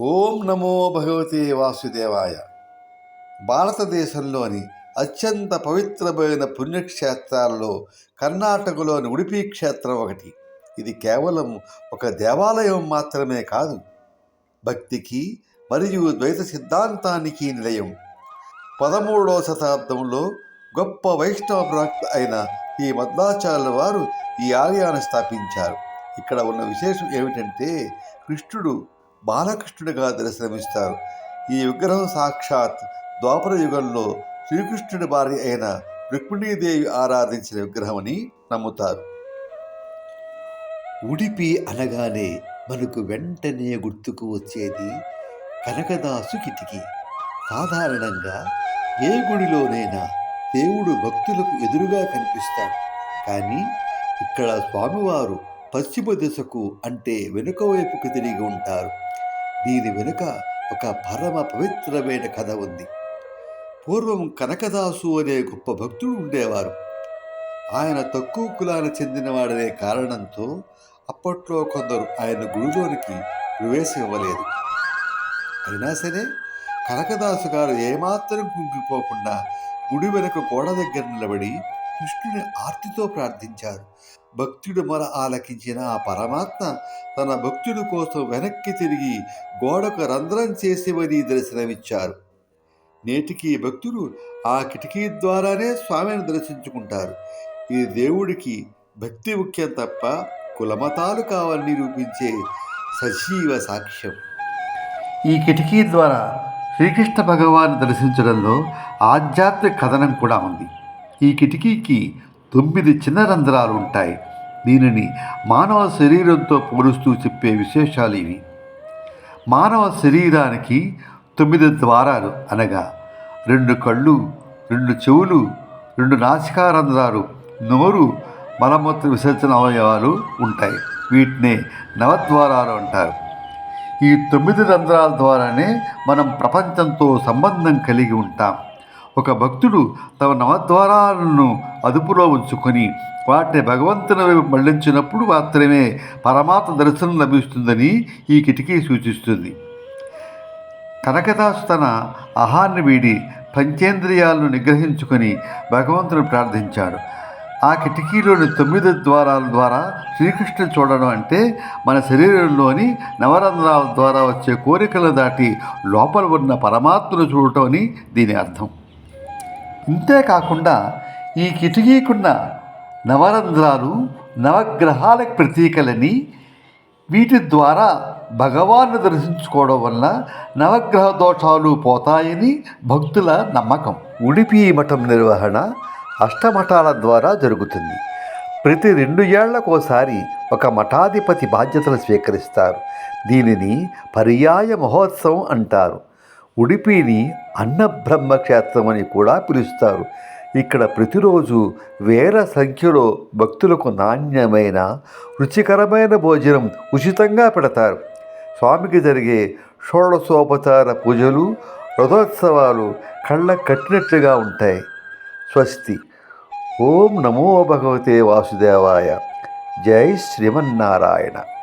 ఓం నమో భగవతే వాసుదేవాయ. భారతదేశంలోని అత్యంత పవిత్రమైన పుణ్యక్షేత్రాలలో కర్ణాటకలోని ఉడిపి క్షేత్రం ఒకటి. ఇది కేవలం ఒక దేవాలయం మాత్రమే కాదు భక్తికి మరియు ద్వైత సిద్ధాంతానికి నిలయం. పదమూడవ శతాబ్దంలో గొప్ప వైష్ణవ ప్రవక్త అయిన ఈ మధ్వాచార్యుల వారు ఈ ఆలయాన్ని స్థాపించారు. ఇక్కడ ఉన్న విశేషం ఏమిటంటే కృష్ణుడు బాలకృష్ణుడిగా దర్శనమిస్తారు. ఈ విగ్రహం సాక్షాత్ ద్వాపర యుగంలో శ్రీకృష్ణుడి భార్య అయిన రుక్మిణీదేవి ఆరాధించిన విగ్రహం అని నమ్ముతారు. ఉడిపి అనగానే మనకు వెంటనే గుర్తుకు వచ్చేది కనకదాసు కిటికీ. సాధారణంగా ఏ గుడిలోనైనా దేవుడు భక్తులకు ఎదురుగా కనిపిస్తాడు. కానీ ఇక్కడ స్వామివారు పశ్చిమ దిశకు అంటే వెనుక వైపుకు తిరిగి ఉంటారు. దీని వెనుక ఒక పరమ పవిత్రమైన కథ ఉంది. పూర్వం కనకదాసు అనే గొప్ప భక్తుడు ఉండేవారు. ఆయన తక్కువ కులానికి చెందినవాడనే కారణంతో అప్పట్లో కొందరు ఆయన గుడిలోనికి ప్రవేశం ఇవ్వలేదు. అయినా సరే కనకదాసు గారు ఏమాత్రం కుంగిపోకుండా గుడి వెనుక గోడ దగ్గర నిలబడి కృష్ణుని ఆర్తితో ప్రార్థించారు. భక్తుడు మొర ఆలకించిన ఆ పరమాత్మ తన భక్తుడి కోసం వెనక్కి తిరిగి గోడకు రంధ్రం చేసి మరీ దర్శనమిచ్చారు. నేటికి భక్తులు ఆ కిటికీ ద్వారానే స్వామిని దర్శించుకుంటారు. ఈ దేవుడికి భక్తి ముఖ్యం తప్ప కులమతాలు కావాలని నిరూపించే సజీవ సాక్ష్యం. ఈ కిటికీ ద్వారా శ్రీకృష్ణ భగవాన్ దర్శించడంలో ఆధ్యాత్మిక కథనం కూడా ఉంది. ఈ కిటికీకి తొమ్మిది చిన్న రంధ్రాలు ఉంటాయి. దీనిని మానవ శరీరంతో పోలుస్తూ చెప్పే విశేషాలు ఇవి. మానవ శరీరానికి తొమ్మిది ద్వారాలు అనగా రెండు కళ్ళు రెండు చెవులు రెండు నాసికారంధ్రాలు నోరు మలమూత్ర విసర్జన అవయవాలు ఉంటాయి. వీటినే నవద్వారాలు అంటారు. ఈ తొమ్మిది రంధ్రాల ద్వారానే మనం ప్రపంచంతో సంబంధం కలిగి ఉంటాం. ఒక భక్తుడు తమ నవద్వారాలను అదుపులో ఉంచుకొని వాటిని భగవంతుని వైపు మళ్ళించినప్పుడు మాత్రమే పరమాత్మ దర్శనం లభిస్తుందని ఈ కిటికీ సూచిస్తుంది. కనకదాసు తన అహాన్ని వీడి పంచేంద్రియాలను నిగ్రహించుకొని భగవంతుని ప్రార్థించాడు. ఆ కిటికీలోని తొమ్మిది ద్వారాల ద్వారా శ్రీకృష్ణుని చూడడం అంటే మన శరీరంలోని నవరంధ్రాల ద్వారా వచ్చే కోరికలు దాటి లోపల ఉన్న పరమాత్మను చూడటం అని దీని అర్థం. ఇంతేకాకుండా ఈ కిటికీకున్న నవరంధ్రాలు నవగ్రహాలకు ప్రతీకలని వీటి ద్వారా భగవాన్ను దర్శించుకోవడం వల్ల నవగ్రహ దోషాలు పోతాయని భక్తుల నమ్మకం. ఉడిపి మఠం నిర్వహణ అష్టమఠాల ద్వారా జరుగుతుంది. ప్రతి రెండు ఏళ్ళకోసారి ఒక మఠాధిపతి బాధ్యతలు స్వీకరిస్తారు. దీనిని పర్యాయ మహోత్సవం అంటారు. ఉడిపిని అన్నబ్రహ్మక్షేత్రం అని కూడా పిలుస్తారు. ఇక్కడ ప్రతిరోజు వేల సంఖ్యలో భక్తులకు నాణ్యమైన రుచికరమైన భోజనం ఉచితంగా పెడతారు. స్వామికి జరిగే షోడశోపచార పూజలు రథోత్సవాలు కళ్ళ కట్టినట్లుగా ఉంటాయి. స్వస్తి. ఓం నమో భగవతే వాసుదేవాయ. జై శ్రీమన్నారాయణ.